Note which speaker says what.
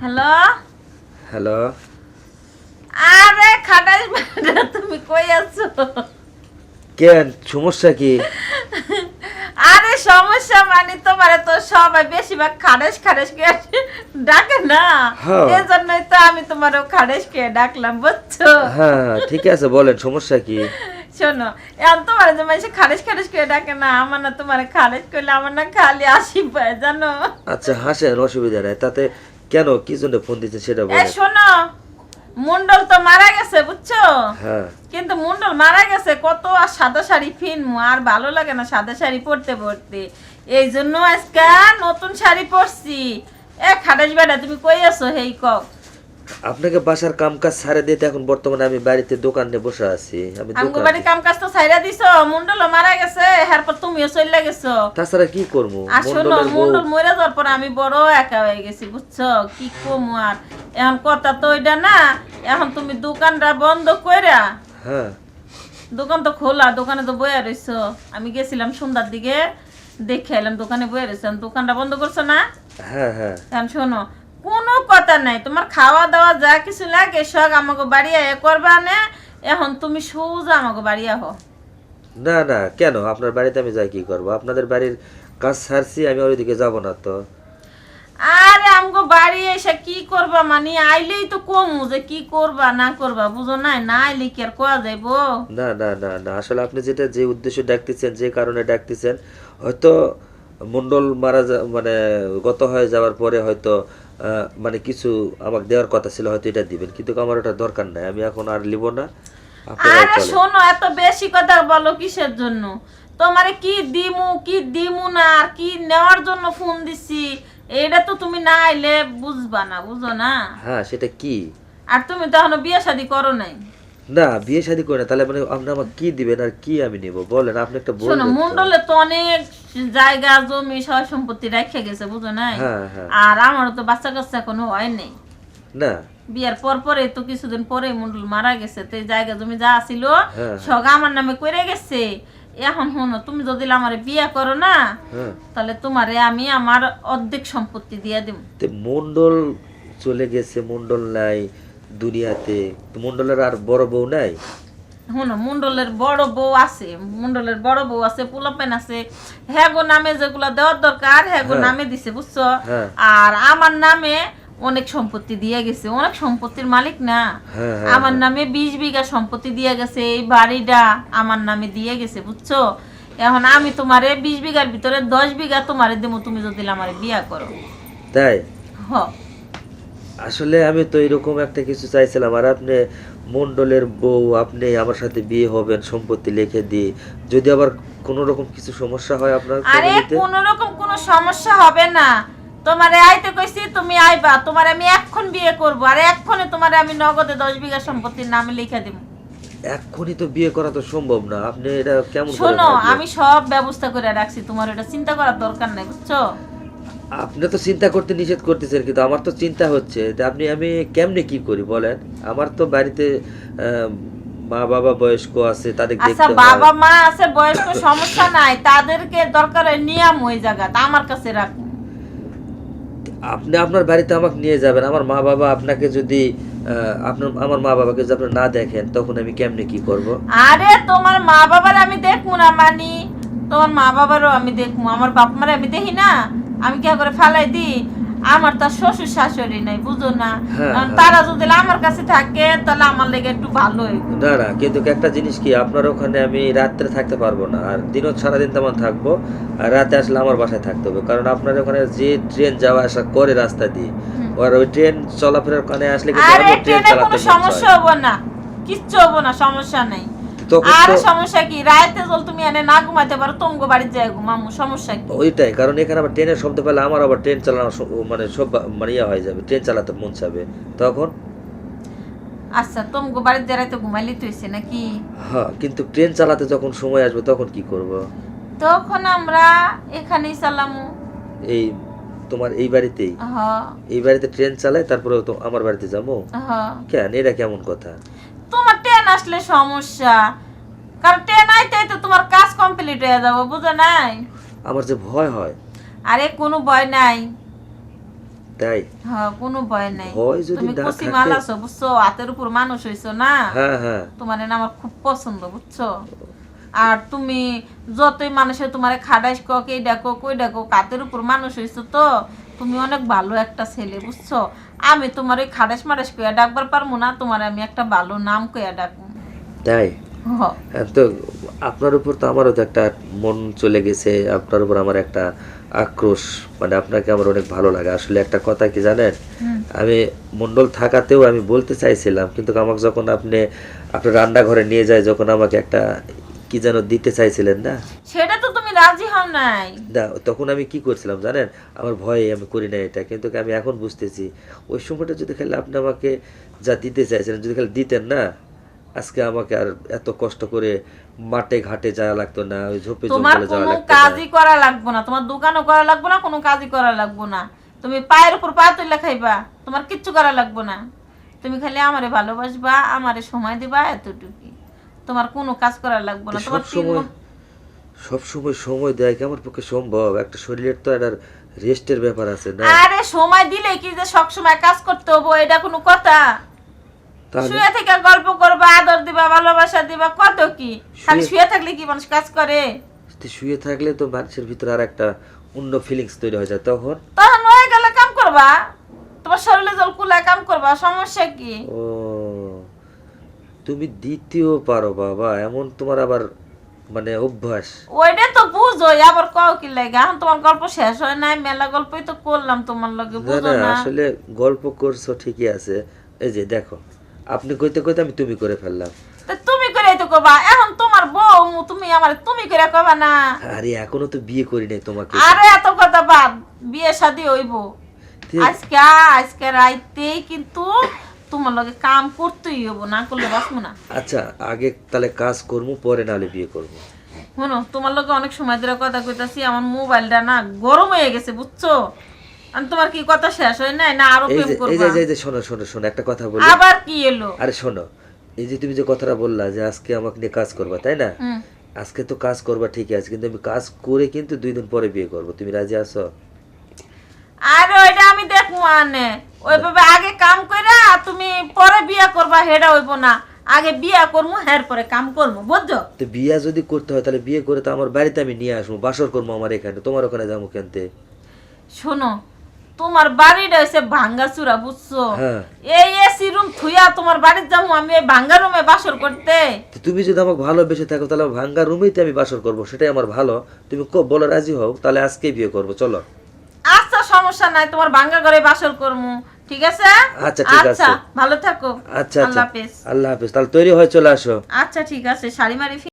Speaker 1: Hello?
Speaker 2: Hello?
Speaker 1: আরে খাটাস তুমি কই আছো?
Speaker 2: কেন সমস্যা কি?
Speaker 1: আরে সমস্যা মানে তোমার তো সবাই বেশিরভাগ খারেস খারেস কে ডাকে না।
Speaker 2: হ্যাঁ।
Speaker 1: এই জন্যই তো আমি তোমারও খারেস কে ডাকলাম বুঝছ?
Speaker 2: হ্যাঁ ঠিক আছে বলেন সমস্যা কি?
Speaker 1: শোনো এখন তোমার যে মানুষ খারেস খারেস কে ডাকে না আমার না তোমার খারেস করলে আমার না খালি আসি পায় জানো?
Speaker 2: আচ্ছা হাসেন অসুবিধা নাই তাতে কেন? কি জন্য ফোন দিচ্ছেন সেটা
Speaker 1: এ
Speaker 2: বলেন।
Speaker 1: শোনো মুন্ডল তো মারা গেছে বুঝছ?
Speaker 2: হ্যাঁ।
Speaker 1: কিন্তু মুন্ডল মারা গেছে কত আর সাদা শাড়ি ফিনমু আর ভালো লাগে না সাদা শাড়ি পরতে পরতে। এই জন্য আজকে নতুন শাড়ি পরছি। এ খাটাস বেটা তুমি কই আছো? হেই কক
Speaker 2: আপনাকে বাসার কাম কাজ ছাড়ে দিতে এখন বর্তমানে আমি বাড়িতে দোকানে বসে আছি। আমি
Speaker 1: আমগো বাড়ি কাম কাজ তো ছাইরা দিছো মুন্ডল মারা গেছে এরপর তুমিও চলে গেছো।
Speaker 2: তাছাড়া কি করব? বউ।
Speaker 1: মুন্ডল মরে যাওয়ার পর আমি বড় একা হয়ে গেছি বুঝছ? কি কমু আর? এখন কথা তো ওইটা না এখন তুমি দোকানটা বন্ধ কইরা
Speaker 2: হ্যাঁ।
Speaker 1: দোকান তো খোলা দোকানে তো বইয়া রইছো। আমি গেছিলাম সন্ধ্যার দিকে দেখে এলাম দোকানে বয়ে রইছো। দোকানটা বন্ধ করছ না?
Speaker 2: হ্যাঁ হ্যাঁ।
Speaker 1: এখন শোনো কোনো কথা নাই। তোমার খাওয়া দাওয়া যা কিছু লাগে সব আমাকে বাড়ি আয় করবা না। এখন তুমি সোজা আমাকে বাড়ি আহো।
Speaker 2: না না কেন? আপনার বাড়িতে আমি যাই কি করব? আপনাদের বাড়ির কাজ ছাড়ছি আমি ওইদিকে যাব না তো।
Speaker 1: আরে আমগো বাড়ি এসে কি করবা মানে? আইলেই তো কমু যে কি করবা না করবা বুঝো নাই? না আইলে কি আর কোয়া যাইবো?
Speaker 2: না না না না আসলে আপনি যেটা যে উদ্দেশ্যে ডাকতেছেন যে কারণে ডাকতেছেন হয়তো মন্ডল মারা যা মানে গত হয়ে যাওয়ার পরে হয়তো মানে কিছু আমাকে দেওয়ার কথা ছিল হয়তো এটা দিবেন কিন্তু আমার ওটা দরকার নাই আমি এখন আর লিব না।
Speaker 1: আরে শোনো এত বেশি কথা বলো কিসের জন্য? তোমারে কি দিমু কি দিমু না আর কি নেওয়ার জন্য ফোন দিছি এটা তো তুমি না আইলে বুঝবা না বুঝো না?
Speaker 2: হ্যাঁ সেটা কি?
Speaker 1: আর তুমি তো এখনও বিয়ে শাদি করো নাই।
Speaker 2: না বিয়ে শাদী করে না তাহলে মানে আপনি আমাকে কি দিবেন আর কি আমি নিব? বলেন আপনি একটা
Speaker 1: শোনো
Speaker 2: বলবেন তো।
Speaker 1: মন্ডলে তো অনেক জায়গা জমি সব সম্পত্তি রেখে গেছে বুঝো নাই?
Speaker 2: হ্যাঁ হ্যাঁ।
Speaker 1: আর আমারও তো বাচ্চা কাচ্চা কোনো হয় নাই।
Speaker 2: না।
Speaker 1: বিয়ার পর পরে তো কিছুদিন পরে মন্ডল মারা গেছে তো জায়গা জমি যা ছিল
Speaker 2: হ্যাঁ।
Speaker 1: সব আমার নামে করে গেছে। এখন শোনো তুমি যদি আমার বিয়ে করো না তাহলে তোমারে আমি আমার অর্ধেক সম্পত্তি দিয়ে দিব
Speaker 2: তে মন্ডল চলে গেছে মন্ডল নাই। দুনিয়াতে? মন্ডলের আর বড় বউ নাই?
Speaker 1: শোনো মন্ডলের বড় বউ আছে মন্ডলের বড় বউ আছে পোলাপেন আছে। হ্যাগো নামে যেগুলা দেওয়ার দরকার হ্যাগো
Speaker 2: হ্যাঁ।
Speaker 1: নামে দিছে বুঝছ?
Speaker 2: হ্যাঁ।
Speaker 1: আর আমার নামে অনেক সম্পত্তি দিয়ে গেছে অনেক সম্পত্তির মালিক না।
Speaker 2: হ্যাঁ হ্যাঁ।
Speaker 1: আমার নামে বিশ বিঘা সম্পত্তি দিয়ে গেছে এই বাড়িটা আমার নামে দিয়ে গেছে বুঝছ? এখন আমি তোমারে বিশ বিঘার ভিতরে দশ বিঘা তোমারে দেবো তুমি যদি আমার বিয়া করো।
Speaker 2: তাই?
Speaker 1: হ।
Speaker 2: আসলে আমি তো এরকম একটা কিছু চাইছিলাম। আর আপনি মন্ডলের বউ আপনি আমার সাথে বিয়ে হবেন সম্পত্তি লিখে দিয়ে যদি আবার কোনো রকম কিছু সমস্যা হয় আপনার
Speaker 1: আরে
Speaker 2: family-তে?
Speaker 1: রকম কোনো সমস্যা হবে না। তোমারে আইতে কইছি তুমি আইবা। তোমার আমি এখন বিয়ে করব। আর এক্ষণে তোমারে আমি নগদে দশ বিঘা সম্পত্তির নামে লিখে দেবো।
Speaker 2: এক্ষুনি তো বিয়ে করা তো সম্ভব না। আপনি এটা কেমন
Speaker 1: শোনো আমি সব ব্যবস্থা করে রাখছি। তোমার এটা চিন্তা করার দরকার নাই বুঝছ?
Speaker 2: আপনি তো চিন্তা করতে নিষেধ করতেছেন কিন্তু আমার তো চিন্তা হচ্ছে যে আপনি আমি কেমনে কি করি বলেন? আমার তো বাড়িতে মা বাবা বয়স্ক আছে তাদের
Speaker 1: আচ্ছা বাবা মা আছে বয়স্ক সমস্যা নাই তাদেরকে দরকার নিয়াম ওই জায়গা আমার কাছে রাখুন।
Speaker 2: আপনি আপনার বাড়িতে আমাকে নিয়ে যাবেন আমার মা বাবা আপনাকে যদি আপনার আমার মা বাবাকে যদি আপনি না দেখেন তখন আমি কেমনে কি করব?
Speaker 1: আরে তোমার মা বাবার আমি দেখব না মানি। তোমার মা বাবারও আমি দেখব আমার বাপ মারে আমি দেখি না। আমি কে করে ফালাই দি আমার তার শ্বশুর শাশুড়ি নাই বুঝো না।
Speaker 2: হ্যাঁ, হ্যাঁ।
Speaker 1: তারা যদি আমার কাছে থাকে তাহলে আমার লেগে একটু ভালো
Speaker 2: না না কিন্তু একটা জিনিস কি আপনার ওখানে আমি রাত্রে থাকতে পারব না আর দিনও সারাদিন তেমন থাকব আর রাতে আসলে আমার বাসায় থাকতে হবে কারণ আপনার ওখানে যে ট্রেন যাওয়া আসা করে রাস্তা দিয়ে আর ওই ট্রেন চলাফেরার ওখানে আসলে কিন্তু ট্রেন
Speaker 1: ট্রেনে
Speaker 2: চালাতে
Speaker 1: সমস্যা। হব না কিচ্ছু হব না সমস্যা নেই। আর সমস্যা কি? রাতে জল তুমি এনে না ঘুমাইতে পারো তোমাকে বাড়িতে যাই ঘুমামু সমস্যা কি?
Speaker 2: ওইটাই কারণ এখানে আবার ট্রেনের শব্দ পেলে আমার আবার ট্রেন চালানো মানে সব মানে ইয়ে হয়ে যাবে ট্রেন চালাতে মন চাবে। তখন?
Speaker 1: আচ্ছা তোমাকে বাড়িতে রাতে ঘুমাইলে তুইছে নাকি?
Speaker 2: হ্যাঁ কিন্তু ট্রেন চালাতে যখন সময় আসবে তখন কি করব?
Speaker 1: তখন আমরা এখানেই চালামু।
Speaker 2: এই তোমার এই বাড়িতেই? এই বাড়িতে ট্রেন চালায় তারপরে তো আমার বাড়িতে যাব? কেন? এটা কেমন কথা?
Speaker 1: তোমার আসলে সমস্যা। কারণ ট্রেন আইতে আইতে তোমার কাজ কমপ্লিট হয়ে যাব বুঝো নাই?
Speaker 2: আমার যে ভয় হয়।
Speaker 1: আরে কোনো ভয় নাই।
Speaker 2: তাই?
Speaker 1: হ্যাঁ কোনো ভয় নাই।
Speaker 2: ভয় যদি
Speaker 1: তুমি
Speaker 2: থাকে-
Speaker 1: মাল আছো বুঝছ? হাতের উপর মানুষ হইছো না?
Speaker 2: হ্যাঁ হ্যাঁ।
Speaker 1: তোমার না আমার খুব পছন্দ বুঝছ? আর তুমি যতই মানুষে তোমার খাডাইস কক এই ডাকো কই ডাকো কাতের উপর মানুষ হইছো তো তুমি অনেক ভালো একটা ছেলে বুঝছ? আমি তোমার ওই খাডাস মাডাস কইয়া ডাকবার পারব না তোমার আমি একটা ভালো নাম কইয়া ডাকবো।
Speaker 2: তাই? হ্যাঁ, তো আপনার উপর তো আমারও তো একটা মন চলে গেছে আপনার উপর আমার একটা আক্রোশ মানে আপনাকে আমার অনেক ভালো লাগে। আসলে একটা কথা কি জানেন? আমি মন্ডল থাকাতেও আমি বলতে চাইছিলাম কিন্তু আমাকে যখন আপনি আপনার রান্নাঘরে নিয়ে যায় যখন আমাকে একটা কি যেন দিতে চাইছিলেন না?
Speaker 1: সেটা তো তুমি রাজি হও নাই।
Speaker 2: না তখন আমি কি করছিলাম জানেন? আমার ভয়ে আমি করি না এটা কিন্তু আমি এখন বুঝতেছি ওই সময়টা যদি খালি আপনি আমাকে যা দিতে চাইছিলেন যদি খালি দিতেন না আজকে আমাকে আর এত কষ্ট করে মাঠে ঘাটে যাওয়া লাগতো না ওই ঝোপে জঙ্গলে যাওয়া লাগতো না।
Speaker 1: কাজই করা লাগবো না তোমার দোকানও করা লাগবো না কোনো কাজই করা লাগবো না। তুমি পায়ের উপর পা তুলে খাইবা তোমার কিচ্ছু করা লাগবো না। তুমি খালি আমারে ভালোবাসবা আমারে সময় দিবা এতটুকু তোমার কোনো কাজ করা লাগবো না তোমার
Speaker 2: সব
Speaker 1: তিন
Speaker 2: সময় দেয় কেমন পক্ষে সম্ভব? একটা শরীরের তো একটা রেস্টের ব্যাপার আছে না?
Speaker 1: আরে সময় দিলে কি যে সব সময় কাজ করতে হব? এটা কোনো কথা। শুয়ে থেকে গল্প করবা আদর দিবা ভালোবাসা দিবা কত কি? খালি
Speaker 2: শুয়ে-
Speaker 1: থাকলে কি মানুষ কাজ করে?
Speaker 2: শুয়ে থাকলে তো মানুষের ভিতরে আর একটা অন্য ফিলিংস তৈরি হয়ে যায়। তখন?
Speaker 1: তখন হয়ে গেলে কাম করবা। তোমার শরীরে জল কুলায় কাম করবা সমস্যা কি?
Speaker 2: ও তুমি দ্বিতীয় পারো বাবা। এমন তোমার আবার মানে অভ্যাস।
Speaker 1: ওইটা তো বুঝোই আবার কও কি লাগে? এখন তোমার গল্প শেষ হয় নাই মেলা গল্পই তো করলাম তোমার লগে বুঝো
Speaker 2: না আসলে গল্প করছ ঠিকই আছে। এই যে দেখো আপনি কইতে কইতে আমি তুমি করে ফেললাম।
Speaker 1: তুমি করে তো কবা এখন তোমার বউ তুমি আমার তুমি করে কবা না।
Speaker 2: আরে এখনও তো বিয়ে করি নাই তোমাকে।
Speaker 1: আরে এত কথা বাদ বিয়ে শাদি হইব। আজকে আজকে রাইতেই কিন্তু তোমার লগে কাম করতেই হইব না করলে বাঁচবো না।
Speaker 2: আচ্ছা আগে তাহলে কাজ করব পরে নাহলে বিয়ে করব।
Speaker 1: শোনো তোমার লগে অনেক সময় ধরে কথা কইতাছি আমার মোবাইলটা না গরম হয়ে গেছে বুঝছ? তোমার কি কথা শেষ হয় নাই না
Speaker 2: আরও
Speaker 1: প্রেম
Speaker 2: যে এই যে এই যে শোনো শোনো শোনো একটা কথা বলি।
Speaker 1: আবার কি এলো?
Speaker 2: আরে শোনো এই যে তুমি যে কথাটা বললা যে আজকে আমাকে নিয়ে কাজ করবা তাই না? আজকে তো কাজ করবা ঠিকই আছে কিন্তু আমি কাজ করে কিন্তু দুই দিন পরে বিয়ে করব। তুমি রাজি আছো?
Speaker 1: আরে ওইটা আমি দেখব আনে। ওইভাবে আগে কাম কইরা তুমি পরে বিয়া করবা হেডা হইব না। আগে বিয়া করব হের পরে কাম করব বুঝছ?
Speaker 2: তো বিয়ে যদি করতে হয় তাহলে বিয়ে করে তো আমার বাড়িতে আমি নিয়ে আসব বাসর করব আমার এখানে। তোমার ওখানে যাব কেনতে?
Speaker 1: শোনো তোমার বাড়িটা হয়েছে ভাঙ্গা চূড়া বুঝছ?
Speaker 2: হ্যাঁ।
Speaker 1: এই এসি রুম থুইয়া তোমার বাড়ির যাব আমি এই ভাঙ্গা রুমে বাসর করতে।
Speaker 2: তো তুমি যদি আমাকে ভালোবেসে থাকো তাহলে ভাঙ্গা রুমেই তো আমি বাসর করব সেটাই আমার ভালো। তুমি কো বলো রাজি হও তাহলে আজকেই বিয়ে করব চলো।
Speaker 1: সমস্যা নাই তোমার বাঙ্গা ঘরে বাসর করব ঠিক আছে?
Speaker 2: আচ্ছা, ঠিক আছে।
Speaker 1: ভালো থাকো।
Speaker 2: আচ্ছা
Speaker 1: আল্লাহ হাফেজ।
Speaker 2: আল্লাহ হাফিজ। তাহলে তৈরি হয়ে চলে আসো।
Speaker 1: আচ্ছা ঠিক আছে। শাড়ি মারি